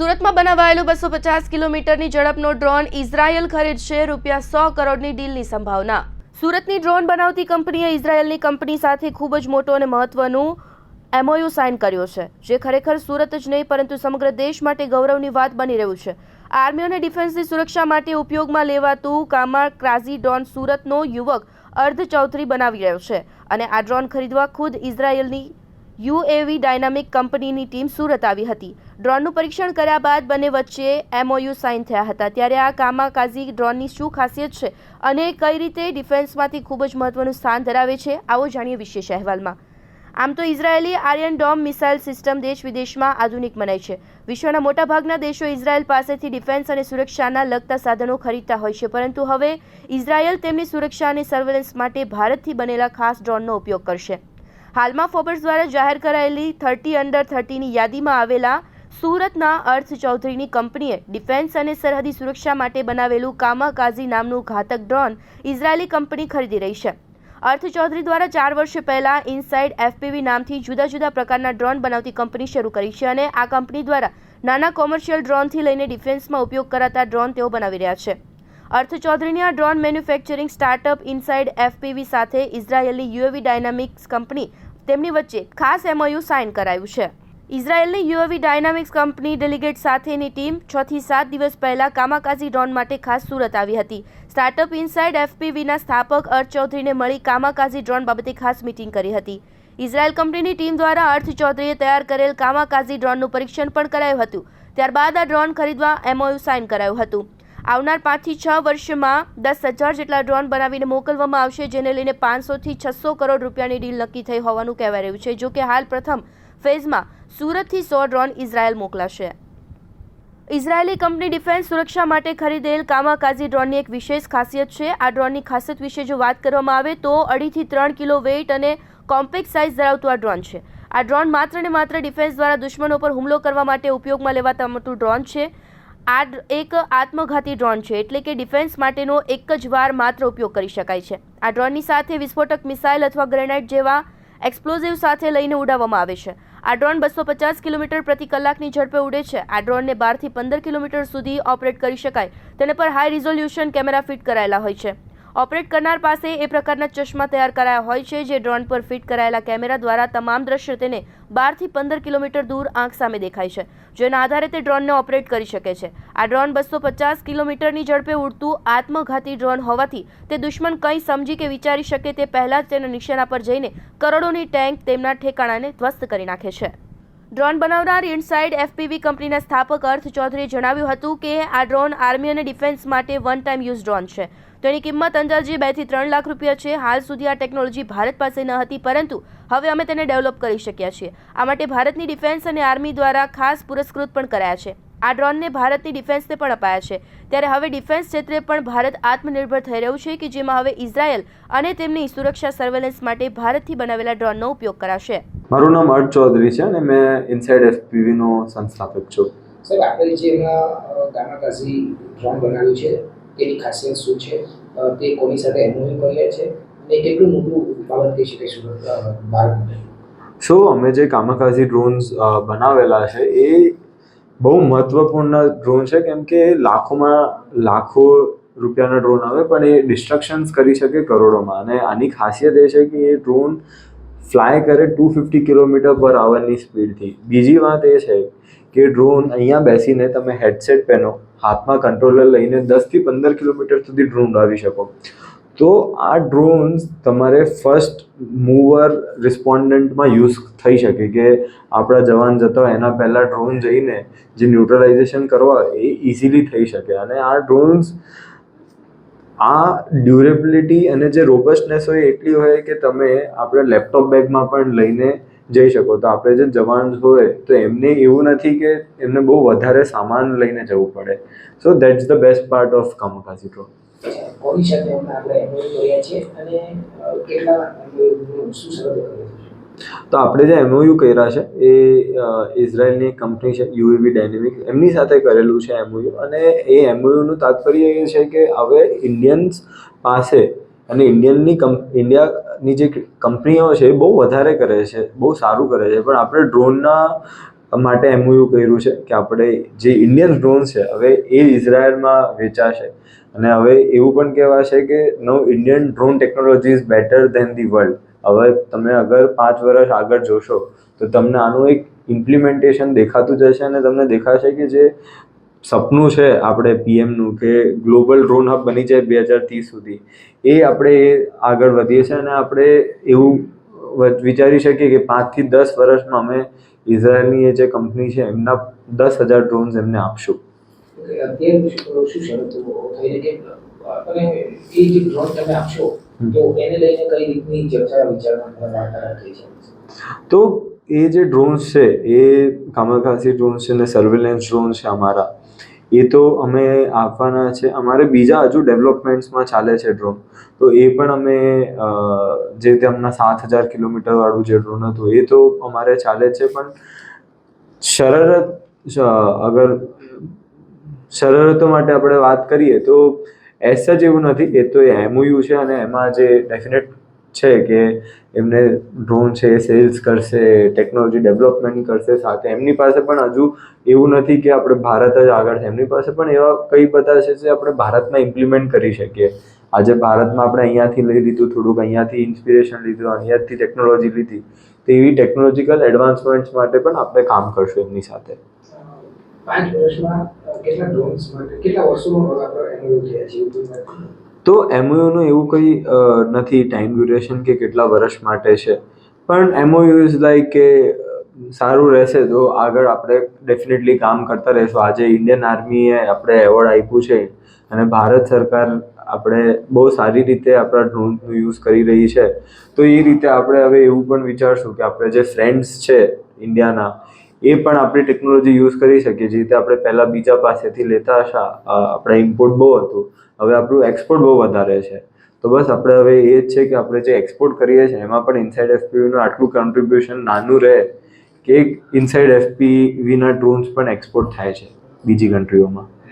સુરતમાં બનાવાયેલું બસો પચાસ કિલોમીટરની ઝડપનો ડ્રોન ઇઝરાયલ ખરીદશે રૂપિયા સો કરોડની ડીલની સંભાવના. સુરતની ડ્રોન બનાવતી કંપનીએ ઇઝરાયલની કંપની સાથે ખૂબ જ મોટો અને મહત્વનું એમઓયુ સાઇન કર્યો છે, જે ખરેખર સુરત જ નહીં, પરંતુ સમગ્ર દેશ માટે ગૌરવની વાત બની રહ્યું છે. આર્મી અને ડિફેન્સની સુરક્ષા માટે ઉપયોગમાં લેવાતું કામા ક્રાઝી ડ્રોન સુરતનો યુવક અર્ધ ચૌધરી બનાવી રહ્યો છે અને આ ડ્રોન ખરીદવા ખુદ ઇઝરાયલની યુએવી ડાયનામિક કંપનીની ટીમ સુરત આવી હતી. ડ્રોનનું પરીક્ષણ કર્યા બાદ બંને વચ્ચે એમઓયુ સાઇન થયા હતા. ત્યારે આ કામાકાઝી ડ્રોનની શું ખાસિયત છે અને કઈ રીતે ડિફેન્સમાંથી ખૂબ જ મહત્વનું સ્થાન ધરાવે છે, આવો જાણીએ વિશેષ અહેવાલમાં. આમ તો Israeli iron dome missile system દેશ વિદેશમાં આધુનિક મનાય છે. વિશ્વના મોટાભાગના દેશો ઇઝરાયલ પાસેથી ડિફેન્સ અને સુરક્ષાના લગતા સાધનો ખરીદતા હોય છે, પરંતુ હવે ઇઝરાયલ તેમની સુરક્ષા અને સર્વેલન્સ માટે ભારતથી બનેલા ખાસ ડ્રોનનો ઉપયોગ કરશે. હાલમાં ફોબર્સ દ્વારા જાહેર કરાયેલી થર્ટી અંડર થર્ટીની યાદીમાં આવેલા સુરતના અર્થ ચૌધરીની કંપનીએ ડિફેન્સ અને સરહદી સુરક્ષા માટે બનાવેલું કામાકાઝી નામનું ઘાતક ડ્રોન ઇઝરાયેલી કંપની ખરીદી રહી છે. અર્થ ચૌધરી દ્વારા ચાર વર્ષ પહેલા ઇનસાઇડ એફપીવી નામથી જુદા જુદા પ્રકારના ડ્રોન બનાવતી કંપની શરૂ કરી છે અને આ કંપની દ્વારા નાના કોમર્શિયલ ડ્રોનથી લઈને ડિફેન્સમાં ઉપયોગ કરાતા ડ્રોન તેઓ બનાવી રહ્યા છે. અર્થ ચૌધરીની આ drone manufacturing startup inside FPV સાથે ઇઝરાયેલની યુએવી ડાયનામિક્સ કંપની તેમની વચ્ચે ખાસ એમઓયુ સાઇન કરાયું છે. ઇઝરાયેલની યુએવી ડાયનામિક્સ કંપની ડેલિગેટ સાથેની ટીમ છ થી સાત દિવસ પહેલા કામાકાઝી ડ્રોન માટે ખાસ સુરત આવી હતી. સ્ટાર્ટઅપ ઇનસાઇડ એફપીવીના સ્થાપક અર્થ ચૌધરીને મળી કામાકાઝી ડ્રોન બાબતે ખાસ મીટિંગ કરી હતી. ઇઝરાયલ કંપનીની ટીમ દ્વારા અર્થ ચૌધરીએ તૈયાર કરેલ કામાકાઝી ડ્રોનનું પરીક્ષણ પણ કરાયું હતું. ત્યારબાદ આ ડ્રોન ખરીદવા એમઓયુ સાઇન કરાયું હતું. આવનાર પાંચથી છ વર્ષમાં દસ હજાર જેટલા ડ્રોન બનાવીને મોકલવામાં આવશે, જેને લઈને પાંચસોથી છસો કરોડ રૂપિયાની ડીલ નક્કી થઈ હોવાનું કહેવાય રહ્યું છે. જો કે હાલ પ્રથમ ફેઝમાં સુરતથી સો ડ્રોન ઇઝરાયલ મોકલાશે. ઇઝરાયેલી કંપની ડિફેન્સ સુરક્ષા માટે ખરીદેલ કામાકાઝી ડ્રોનની એક વિશેષ ખાસિયત છે. આ ડ્રોનની ખાસિયત વિશે જો વાત કરવામાં આવે તો અઢીથી ત્રણ કિલો વેઇટ અને કોમ્પેક્ટ સાઇઝ ધરાવતું આ ડ્રોન છે. આ ડ્રોન માત્ર ને માત્ર ડિફેન્સ દ્વારા દુશ્મનો પર હુમલો કરવા માટે ઉપયોગમાં લેવાતા ડ્રોન છે. આ એક આત્મઘાતી ડ્રોન છે, એટલે કે ડિફેન્સ માટેનો એક જ વાર માત્ર ઉપયોગ કરી શકાય છે. આ ડ્રોનની સાથે વિસ્ફોટક મિસાઇલ અથવા ગ્રેનાઇટ જેવા એક્સપ્લોઝિવ સાથે લઈને ઉડાવવામાં આવે છે. આ ડ્રોન બસો પચાસ કિલોમીટર પ્રતિ કલાકની ઝડપે ઉડે છે. આ ડ્રોનને બારથી પંદર કિલોમીટર સુધી ઓપરેટ કરી શકાય. તેને પર હાઈ રિઝોલ્યુશન કેમેરા ફિટ કરાયેલા હોય છે. ઓપરેટ કરનાર પાસે એ પ્રકારના ચશ્મા તૈયાર કરાયા હોય છે, જે ડ્રોન પર ફિટ કરાયેલા કેમેરા દ્વારા તમામ દ્રશ્ય તેને બારથી પંદર કિલોમીટર દૂર આંખ સામે દેખાય છે, જેના આધારે તે ડ્રોનને ઓપરેટ કરી શકે છે. આ ડ્રોન બસો પચાસ કિલોમીટરની ઝડપે ઉડતું આત્મઘાતી ડ્રોન હોવાથી તે દુશ્મન કંઈ સમજી કે વિચારી શકે તે પહેલાં જ તેના નિશાના પર જઈને કરોડોની ટેન્ક તેમના ઠેકાણાને ધ્વસ્ત કરી નાખે છે. ડ્રોન બનાવનાર ઇનસાઇડ એફપીવી કંપનીના સ્થાપક અર્થ ચૌધરીએ જણાવ્યું હતું કે આ ડ્રોન આર્મી અને ડિફેન્સ માટે વન ટાઈમ યુઝ ડ્રોન છે. તેની કિંમત અંદાજે બેથી ત્રણ લાખ રૂપિયા છે. હાલ સુધી આ ટેકનોલોજી ભારત પાસે ન હતી પરંતુ હવે અમે તેને ડેવલપ કરી શક્યા છીએ. આ માટે ભારતની ડિફેન્સ અને આર્મી દ્વારા ખાસ પુરસ્કૃત પણ કરાયા છે. આ ડ્રોનને ભારતની ડિફેન્સને પણ અપાયા છે. ત્યારે હવે ડિફેન્સ ક્ષેત્રે પણ ભારત આત્મનિર્ભર થઈ રહ્યું છે કે જેમાં હવે ઇઝરાયલ અને તેમની સુરક્ષા સર્વેલન્સ માટે ભારતથી બનાવેલા ડ્રોનનો ઉપયોગ કરાશે. મારું નામ અર્થ ચૌધરી છે અને મેં ઇનસાઇડ એફપીવીનો સંસ્થાપક છું. સર આપણે જે ગામાકાઝી ડ્રોન બનાવ્યું છે તેની ખાસિયત શું છે? તે કોની સાથે એમઓયુ કર્યા છે? અને કેટલું મોટું ઉત્પાદન કહી શકાય સુરત ભારત સો અમે જે કામાકાઝી ડ્રોન્સ બનાવેલા છે, એ બહુ મહત્વપૂર્ણ ડ્રોન છે, કેમ કે લાખોમાં લાખો રૂપિયાના ડ્રોન આવે, પણ એ ડિસ્ટ્રક્શન્સ કરી શકે કરોડોમાં. અને આની ખાસિયત એ છે કે એ ડ્રોન ફ્લાય કરે ટુ ફિફ્ટી કિલોમીટર પર આવરની સ્પીડથી બીજી વાત એ છે કે ડ્રોન અહીંયા બેસીને તમે હેડસેટ પહેરો હાથમાં કંટ્રોલર લઈને દસથી પંદર કિલોમીટર સુધી ડ્રોન ઉડાવી શકો. તો આ ડ્રોન્સ તમારે ફર્સ્ટ મૂવર રિસ્પોન્ડન્ટમાં યુઝ થઈ શકે કે આપણા જવાન જતા હોય, એના પહેલાં ડ્રોન જઈને જે ન્યુટ્રલાઇઝેશન કરવા એ ઇઝીલી થઈ શકે. અને આ ડ્રોન્સ આ ડ્યુરેબિલિટી અને જે રોબસ્ટનેસ હોય એટલી હોય કે તમે આપણે લેપટોપ બેગમાં પણ લઈને જઈ શકો. તો આપણે જે જવાન હોય તો એમને એવું નથી કે એમને બહુ વધારે સામાન લઈને જવું પડે. So that's the best part of કામકાજી છે તો આપણે જે એમઓયુ કર્યા છે એ ઇઝરાયલની કંપની છે યુએવી ડાયનેમિક એમની સાથે કરેલું છે એમઓયુ અને એ એમઓયુનું તાત્પર્ય એ છે કે હવે ઇન્ડિયન્સ પાસે અને ઇન્ડિયનની કંપ ઇન્ડિયાની જે કંપનીઓ છે એ બહુ વધારે કરે છે, બહુ સારું કરે છે. પણ આપણે ડ્રોનના માટે એમઓયુ કર્યું છે કે આપણે જે ઇન્ડિયન ડ્રોન છે, હવે એ ઇઝરાયલમાં વેચાશે. અને હવે એવું પણ કહેવાશે કે no Indian drone technology is better than the world હવે તમે અગર પાંચ વર્ષ આગળ જોશો, તો તમને આનું એક ઇમ્પ્લિમેન્ટેશન દેખાતું જશે અને તમને દેખાશે કે જે સપનું છે આપણે પીએમનું કે ગ્લોબલ ડ્રોન હબ બની જાય બે હજાર ત્રીસ સુધી. એ આપણે એ આગળ વધીએ છીએ અને આપણે એવું વિચારી શકીએ કે પાંચથી દસ વર્ષમાં અમે ઇઝરાયલની જે કંપની છે એમના દસ હજાર ડ્રોન્સ એમને આપશું. તો એ જે ડ્રોન્સ છે? એ કામકાસી ડ્રોન્સ છે ને સર્વેલન્સ ડ્રોન છે અમારા એ તો અમે આપવાના છે. અમારે બીજા હજુ ડેવલપમેન્ટ્સમાં ચાલે છે ડ્રોન. તો એ પણ અમે જે રીતે હમણાં સાત હજાર કિલોમીટરવાળું જે ડ્રોન હતું, એ તો અમારે ચાલે છે. પણ શરત અગર શરતો માટે આપણે વાત કરીએ તો એસ જ એવું નથી. એ તો એમઓયુ છે અને એમાં જે ડેફિનેટ છે કે એમને ડ્રોન છે સેલ્સ કરશે ટેકનોલોજી ડેવલપમેન્ટ કરશે સાથે. એમની પાસે પણ હજુ એવું નથી કે આપણે ભારત જ આગળ છે. એમની પાસે પણ એવા કઈ બધા છે જે આપણે ભારતમાં ઇમ્પ્લિમેન્ટ કરી શકીએ. આજે ભારતમાં આપણે અહીંયાથી લઈ લીધું થોડુંક, અહીંયાથી ઇન્સ્પિરેશન લીધું, અહીંયાથી ટેકનોલોજી લીધી તેવી ટેકનોલોજીકલ એડવાન્સમેન્ટ્સ માટે પણ આપણે કામ કરશું એમની સાથે. પાંચ વર્ષમાં કેટલા ડ્રોન્સ માટે, કેટલા વર્ષોમાં આપણે તો એમઓયુનું એવું કંઈ નથી ટાઈમ ડ્યુરેશન કે કેટલા વર્ષ માટે છે. પણ એમઓયુ ઇઝ લાઈક કે સારું રહેશે તો આગળ આપણે ડેફિનેટલી કામ કરતા રહીશું. આજે ઇન્ડિયન આર્મીએ આપણે એવોર્ડ આપ્યું છે અને ભારત સરકાર આપણે બહુ સારી રીતે આપણા ડ્રોનનું યુઝ કરી રહી છે. તો એ રીતે આપણે હવે એવું પણ વિચારશું કે આપણે જે ફ્રેન્ડ્સ છે ઇન્ડિયાના એ પણ આપણે ટેકનોલોજી યુઝ કરી શકીએ જે રીતે આપણે પહેલાં બીજા પાસેથી લેતા હતા આપણે ઇમ્પોર્ટ બહુ હતું. હવે આપણું એક્સપોર્ટ બહુ વધારે છે. તો બસ આપણે હવે એ જ છે કે આપણે જે એક્સપોર્ટ કરીએ છીએ, એમાં પણ ઇનસાઇડ એફપીવીનું આટલું કન્ટ્રીબ્યુશન નાનું રહે કે ઇનસાઇડ એફપીવીના ડ્રોન્સ પણ એક્સપોર્ટ થાય છે બીજી કન્ટ્રીઓમાં